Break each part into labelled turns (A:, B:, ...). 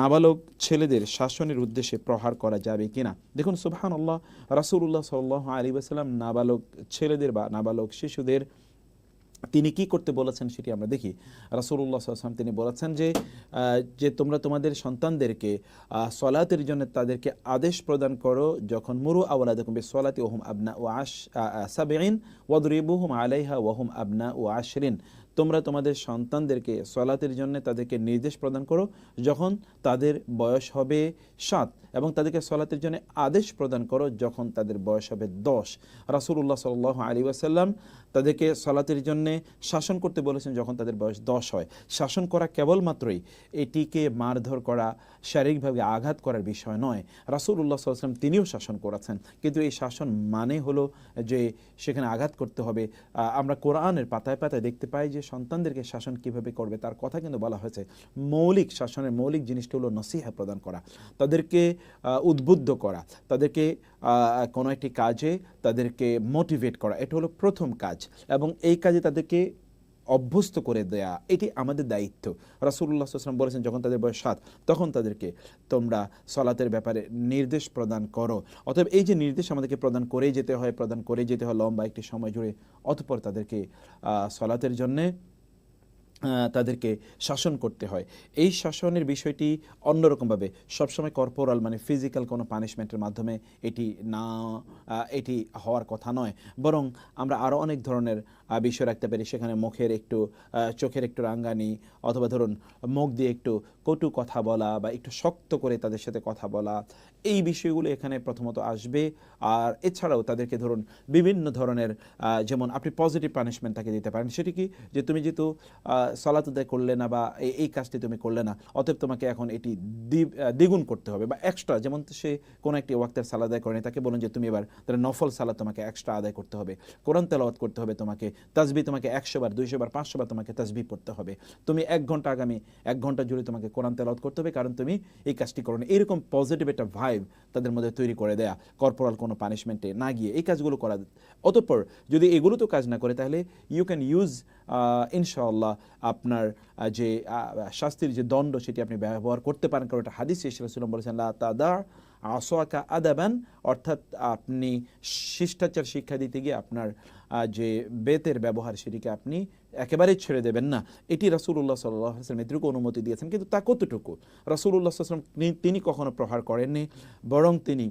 A: নাবালক ছেলেদের শাসনের উদ্দেশ্যে প্রহার করা যাবে কিনা? দেখুন সুবহান আল্লাহ রাসুল্লাহ সাল্লাহ আলী আসাল্লাম নাবালক ছেলেদের বা নাবালক শিশুদের তিনি কি করতে বলেছেন সেটি আমরা দেখি। রাসুল্লাহ সাল্লাম তিনি বলেছেন যে যে তোমরা তোমাদের সন্তানদেরকে সলাতের জন্য তাদেরকে আদেশ প্রদান করো, যখন মুরু আওয়ালা দেখুন সলাতি ওহম আবনা ও আশ সাবেইন ওয়াদরিবুহুম আলাইহা ওহম আবনা ও আশরিন। তোমরা তোমাদের সন্তানদেরকে সলাতের জন্য তাদেরকে নির্দেশ প্রদান করো, যখন তাদের বয়স হবে সাত এবং তাদেরকে সলাতের জন্য আদেশ প্রদান করো যখন তাদের বয়স হবে দশ। রাসুল্লাহ সাল আলী ওয়াসাল্লাম তাদেরকে সলাতের জন্য শাসন করতে বলেছেন যখন তাদের বয়স দশ হয়। শাসন করা কেবলমাত্রই এটিকে মারধর করা, শারীরিকভাবে আঘাত করার বিষয় নয়। রাসুল্লাহ সাল্লাম তিনিও শাসন করেছেন। কিন্তু এই শাসন মানে হলো যে সেখানে আঘাত করতে হবে। আমরা কোরআনের পাতায় পাতায় দেখতে পাই যে সন্তানদেরকে শাসন কীভাবে করবে, তার কথা কিন্তু বলা হয়েছে। মৌলিক শাসনের মৌলিক জিনিসটি হলো নসিহা প্রদান করা, তাদেরকে উদ্বুদ্ধ করা, তাদেরকে কোনো একটি কাজে তাদেরকে মোটিভেট করা, এটা হলো প্রথম কাজ। এবং এই কাজে তাদেরকে অভ্যস্ত করে দেয়া, এটি আমাদের দায়িত্ব। রাসুল্লাহ আসলাম বলেছেন, যখন তাদের বয়স সাত, তখন তাদেরকে তোমরা সলাতের ব্যাপারে নির্দেশ প্রদান করো। অতএব এই যে নির্দেশ আমাদেরকে প্রদান করে যেতে হয়, প্রদান করে যেতে হয় লম্বা একটি সময় জুড়ে, অতপর তাদেরকে সলাতের জন্যে তাদেরকে শাসন করতে হয়। এই শাসনের বিষয়টি অন্যরকমভাবে সবসময় কর্পোরাল মানে ফিজিক্যাল কোনো পানিশমেন্টের মাধ্যমে এটি না এটি হওয়ার কথা নয়। বরং আমরা আরও অনেক ধরনের বিষয় রাখতে পারি। সেখানে মুখের একটু চোখের একটু রাঙ্গানি অথবা ধরুন মুখ দিয়ে একটু কটু কথা বলা বা একটু শক্ত করে তাদের সাথে কথা বলা, এই বিষয়গুলো এখানে প্রথমত আসবে। আর এছাড়াও তাদেরকে ধরুন বিভিন্ন ধরনের যেমন আপনি পজিটিভ পানিশমেন্ট তাকে দিতে পারেন। সেটি কি? যে তুমি যেহেতু সালাত আদায় করলে না বা এই- কাজটি তুমি করলে না, অতএব তোমাকে এখন এটি দ্বি- দ্বিগুণ করতে হবে বা এক্সট্রা যেমন সে কোনো একটি ওয়াক্তের সালাদ আদায় করেনি, তাকে বলুন যে তুমি এবার তাহলে নফল সালাদ তোমাকে এক্সট্রা আদায় করতে হবে, কোরআন তেলাওয়াত করতে হবে তোমাকে, তাজবি তোমাকে একশো বার, দুইশো বার, পাঁচশো বার তোমাকে তাসবি পড়তে হবে, তুমি এক ঘণ্টা আগামী এক ঘণ্টা জুড়ে তোমাকে কোরআন তেলাওয়াত করতে হবে, কারণ তুমি এই কাজটি করো এরকম পজিটিভ একটা ভাইব তাদের মধ্যে তৈরি করে দেয়া কর্পোরাল কোনো পানিশমেন্টে না গিয়ে এই কাজগুলো করা। অতঃপর যদি এগুলো তো কাজ না করে, তাহলে ইউ ক্যান ইউজ ইনশাআল্লাহ আপনার যে শাস্তির যে দণ্ড সেটি আপনি ব্যবহার করতে পারেন। কারণ এটা হাদিস ইসলাম বলেছেন, লা তাদা আসোয়াকা আদাবান, অর্থাৎ আপনি শিষ্টাচার শিক্ষা দিতে গিয়ে আপনার যে বেতের ব্যবহার সেটিকে আপনি একেবারেই ছেড়ে দেবেন না। এটি রাসুল্লাহ সাল্লাহ আসলাম এটুকু অনুমতি দিয়েছেন, কিন্তু তা কতটুকু? রাসুল্লাহ আসলাম তিনি কখনো প্রহার করেননি, বরং তিনি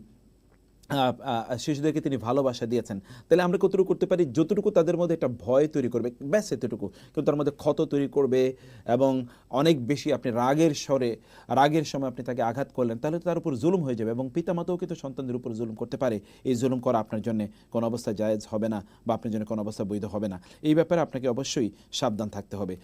A: শিশুদেরকে তিনি ভালোবাসা দিয়েছেন। তাহলে আমরা কতটুকু করতে পারি? যতটুকু তাদের মধ্যে একটা ভয় তৈরি করবে, ব্যাস এতটুকু। কিন্তু তার মধ্যে ক্ষত তৈরি করবে এবং অনেক বেশি আপনি রাগের স্বরে, রাগের সময় আপনি তাকে আঘাত করলেন, তাহলে তার উপর জুলুম হয়ে যাবে এবং পিতামাতাও কিন্তু সন্তানদের উপর জুলুম করতে পারে। এই জুলুম করা আপনার জন্য কোনো অবস্থা জায়েজ হবে না বা আপনার জন্য কোনো অবস্থা বৈধ হবে না। এই ব্যাপারে আপনাকে অবশ্যই সাবধান থাকতে হবে।